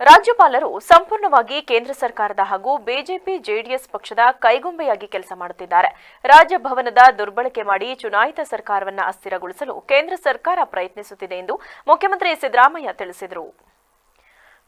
ರಾಜ್ಯಪಾಲರು ಸಂಪೂರ್ಣವಾಗಿ ಕೇಂದ್ರ ಸರ್ಕಾರದ ಹಾಗೂ ಬಿಜೆಪಿ, ಜೆಡಿಎಸ್ ಪಕ್ಷದ ಕೈಗೊಂಬೆಯಾಗಿ ಕೆಲಸ ಮಾಡುತ್ತಿದ್ದಾರೆ. ರಾಜಭವನದ ದುರ್ಬಳಕೆ ಮಾಡಿ ಚುನಾಯಿತ ಸರ್ಕಾರವನ್ನು ಅಸ್ಥಿರಗೊಳಿಸಲು ಕೇಂದ್ರ ಸರ್ಕಾರ ಪ್ರಯತ್ನಿಸುತ್ತಿದೆ ಎಂದು ಮುಖ್ಯಮಂತ್ರಿ ಸಿದ್ದರಾಮಯ್ಯ ತಿಳಿಸಿದರು.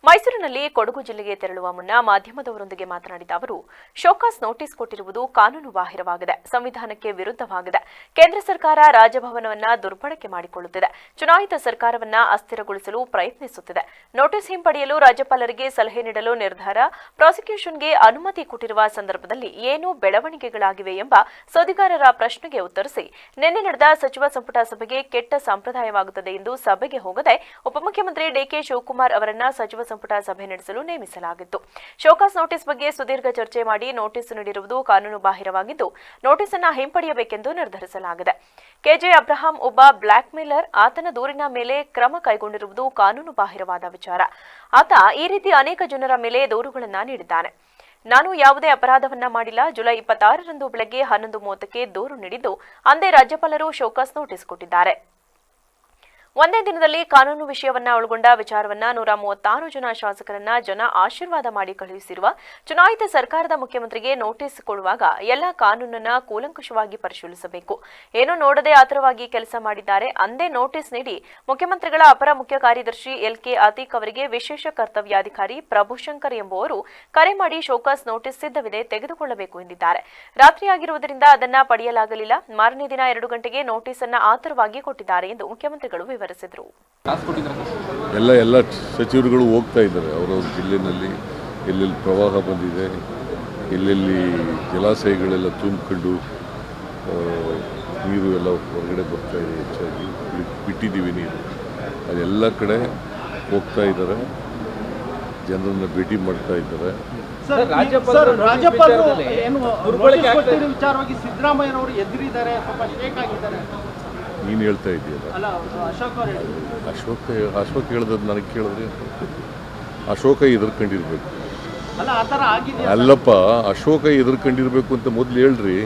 ಮೈಸೂರಿನಲ್ಲಿ ಕೊಡಗು ಜಿಲ್ಲೆಗೆ ತೆರಳುವ ಮುನ್ನ ಮಾಧ್ಯಮದವರೊಂದಿಗೆ ಮಾತನಾಡಿದ ಅವರು, ಶೋಕಾಸ್ ನೋಟಿಸ್ ಕೊಟ್ಟಿರುವುದು ಕಾನೂನು ಬಾಹಿರವಾಗಿದೆ, ಸಂವಿಧಾನಕ್ಕೆ ವಿರುದ್ಧವಾಗಿದೆ. ಕೇಂದ್ರ ಸರ್ಕಾರ ರಾಜಭವನವನ್ನ ದುರ್ಬಳಕೆ ಮಾಡಿಕೊಳ್ಳುತ್ತಿದೆ. ಚುನಾಯಿತ ಸರ್ಕಾರವನ್ನ ಅಸ್ಥಿರಗೊಳಿಸಲು ಪ್ರಯತ್ನಿಸುತ್ತಿದೆ. ನೋಟಿಸ್ ಹಿಂಪಡೆಯಲು ರಾಜ್ಯಪಾಲರಿಗೆ ಸಲಹೆ ನೀಡಲು ನಿರ್ಧಾರ, ಪ್ರಾಸಿಕ್ಯೂಷನ್ಗೆ ಅನುಮತಿ ಕೊಟ್ಟಿರುವ ಸಂದರ್ಭದಲ್ಲಿ ಏನು ಬೆಳವಣಿಗೆಗಳಾಗಿವೆ ಎಂಬ ಸುದ್ದಿಗಾರರ ಪ್ರಶ್ನೆಗೆ ಉತ್ತರಿಸಿ, ನಿನ್ನೆ ನಡೆದ ಸಚಿವ ಸಂಪುಟ ಸಭೆಗೆ ಕೆಟ್ಟ ಸಂಪ್ರದಾಯವಾಗುತ್ತದೆ ಎಂದು ಸಭೆಗೆ ಹೋಗದೆ ಉಪಮುಖ್ಯಮಂತ್ರಿ ಡಿಕೆ ಶಿವಕುಮಾರ್ ಅವರನ್ನ ಸಚಿವ ಸಂಪುಟ ಸಭೆ ನಡೆಸಲು ನೇಮಿಸಲಾಗಿತ್ತು. ಶೋಕಾಸ್ ನೋಟಿಸ್ ಬಗ್ಗೆ ಸುದೀರ್ಘ ಚರ್ಚೆ ಮಾಡಿ ನೋಟಿಸ್ ನೀಡಿರುವುದು ಕಾನೂನು ಬಾಹಿರವಾಗಿದ್ದು ನೋಟಿಸ್ ಅನ್ನು ಹಿಂಪಡೆಯಬೇಕೆಂದು ನಿರ್ಧರಿಸಲಾಗಿದೆ. ಕೆಜೆ ಅಬ್ರಹಾಂ ಒಬ್ಬ ಬ್ಲಾಕ್ ಮೇಲರ್ ಆತನ ದೂರಿನ ಮೇಲೆ ಕ್ರಮ ಕೈಗೊಂಡಿರುವುದು ಕಾನೂನು ಬಾಹಿರವಾದ ವಿಚಾರ. ಆತ ಈ ರೀತಿ ಅನೇಕ ಜನರ ಮೇಲೆ ದೂರುಗಳನ್ನು ನೀಡಿದ್ದಾನೆ. ನಾನು ಯಾವುದೇ ಅಪರಾಧವನ್ನ ಮಾಡಿಲ್ಲ. ಜುಲೈ ಇಪ್ಪತ್ತಾರರಂದು ಬೆಳಗ್ಗೆ ಹನ್ನೊಂದು ಮೂವತ್ತಕ್ಕೆ ದೂರು ನೀಡಿದ್ದು, ಅಂದೇ ರಾಜ್ಯಪಾಲರು ಶೋಕಾಸ್ ನೋಟಿಸ್ ಕೊಟ್ಟಿದ್ದಾರೆ. ಒಂದೇ ದಿನದಲ್ಲಿ ಕಾನೂನು ವಿಷಯವನ್ನ ಒಳಗೊಂಡ ವಿಚಾರವನ್ನ ನೂರ ಮೂವತ್ತಾರು ಜನ ಶಾಸಕರನ್ನ ಜನ ಆಶೀರ್ವಾದ ಮಾಡಿ ಕಳುಹಿಸಿರುವ ಚುನಾಯಿತ ಸರ್ಕಾರದ ಮುಖ್ಯಮಂತ್ರಿಗೆ ನೋಟಿಸ್ ಕೊಡುವಾಗ ಎಲ್ಲ ಕಾನೂನನ್ನ ಕೂಲಂಕುಷವಾಗಿ ಪರಿಶೀಲಿಸಬೇಕು. ಏನೂ ನೋಡದೆ ಆತರವಾಗಿ ಕೆಲಸ ಮಾಡಿದ್ದಾರೆ. ಅಂದೇ ನೋಟಿಸ್ ನೀಡಿ ಮುಖ್ಯಮಂತ್ರಿಗಳ ಅಪರ ಮುಖ್ಯ ಕಾರ್ಯದರ್ಶಿ ಎಲ್ ಕೆ ಅತೀಕ್ ಅವರಿಗೆ ವಿಶೇಷ ಕರ್ತವ್ಯಾಧಿಕಾರಿ ಪ್ರಭುಶಂಕರ್ ಎಂಬುವರು ಕರೆ ಮಾಡಿ ಶೋಕಾಸ್ ನೋಟಿಸ್ ಸಿದ್ಧವಿದೆ ತೆಗೆದುಕೊಳ್ಳಬೇಕು ಎಂದಿದ್ದಾರೆ. ರಾತ್ರಿಯಾಗಿರುವುದರಿಂದ ಅದನ್ನ ಪಡೆಯಲಾಗಲಿಲ್ಲ. ಮಾರನೇ ದಿನ ಎರಡು ಗಂಟೆಗೆ ನೋಟಿಸ್ ಅನ್ನ ಆತರವಾಗಿ ಕೊಟ್ಟಿದ್ದಾರೆ ಎಂದು ಮುಖ್ಯಮಂತ್ರಿಗಳು ವಿವರಿಸಿದರು ಎಲ್ಲ ಎಲ್ಲ ಸಚಿವರುಗಳು ಹೋಗ್ತಾ ಇದ್ದಾರೆ. ಅವರವ್ರ ಜಿಲ್ಲೆನಲ್ಲಿ ಎಲ್ಲೆಲ್ಲಿ ಪ್ರವಾಹ ಬಂದಿದೆ ಎಲ್ಲೆಲ್ಲಿ ಜಲಾಶಯಗಳೆಲ್ಲ ತುಂಬಿಕೊಂಡು ನೀರು ಎಲ್ಲ ಹೊರಗಡೆ ಬರ್ತಾ ಇದೆ ಹೆಚ್ಚಾಗಿ ಬಿಟ್- ಬಿಟ್ಟಿದ್ದೀವಿ ನೀರು. ಅದೆಲ್ಲ ಕಡೆ ಹೋಗ್ತಾ ಇದ್ದಾರೆ. ಜನರನ್ನ ಭೇಟಿ ಮಾಡ್ತಾ ಇದ್ದಾರೆ. ಸಿದ್ದರಾಮಯ್ಯನವರು ಎದುರಿದ್ದಾರೆ ಸ್ವಲ್ಪ ಶೇಕ್ ಆಗಿದ್ದಾರೆ. ನೀನು ಹೇಳ್ತಾ ಇದೆಯಲ್ಲ? ಅಶೋಕ್. ಅಶೋಕ ಹೇಳ್ದದ್ದು ನನಗೆ ಕೇಳಿದ್ರೆ ಅಶೋಕ ಎದುರ್ಕೊಂಡಿರ್ಬೇಕು ಅಲ್ಲಪ್ಪ ಅಶೋಕ ಎದುರ್ಕೊಂಡಿರ್ಬೇಕು ಅಂತ ಮೊದಲು ಹೇಳ್ರಿ.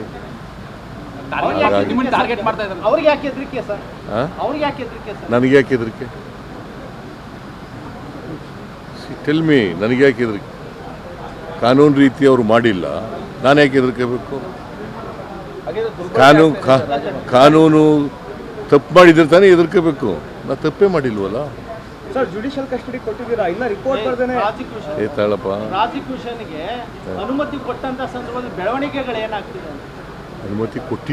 ಹಾಗಾಗಿ ನಿಮ್ಮನ್ನ ಟಾರ್ಗೆಟ್ ಮಾಡ್ತಾ ಇದ್ದಾರೆ. ಅವ್ರಿಗೆ ಯಾಕೆ ಹೆದರಿಕೆ ಸರ್? ಆ? ಅವ್ರಿಗೆ ಯಾಕೆ ಹೆದರಿಕೆ ಸರ್? ನನಗೆ ಯಾಕೆ ಹೆದರಿಕೆ? ಟೆಲ್ ಮೀ ನನಗೆ ಯಾಕೆ ಹೆದರಿಕೆ? ಕಾನೂನು ರೀತಿ ಅವರು ಮಾಡಿಲ್ಲ. ನಾನು ಯಾಕೆ ಹೆದರ್ಕೋಬೇಕು ಕಾನೂನು ಕಾನೂನು ತಪ್ಪು ಮಾಡಿದ್ರೆ ತಾನೇ ಎದುರ್ಕೋಬೇಕು ನಾ ತಪ್ಪೇ ಮಾಡಿಲ್ವಲ್ಲ? ಸರ್ ಜುಡಿಷಿಯಲ್ ಕಸ್ಟಡಿ ಕೊಟ್ಟಿದ್ದೀರಾ? ಇನ್ನ ರಿಪೋರ್ಟ್ ಬರ್ದೇನೆ. ಏ ತಾಳಪ್ಪ. ಪ್ರಾಸಿಕ್ಯೂಷನ್ಗೆ ಅನುಮತಿ ಕೊಟ್ಟಂತ ಸಂದರ್ಭದಲ್ಲಿ ಬೆಳವಣಿಗೆಗಳು ಏನಾಗ್ತಿದೆ ಅನುಮತಿ ಕೊಟ್ಟಿ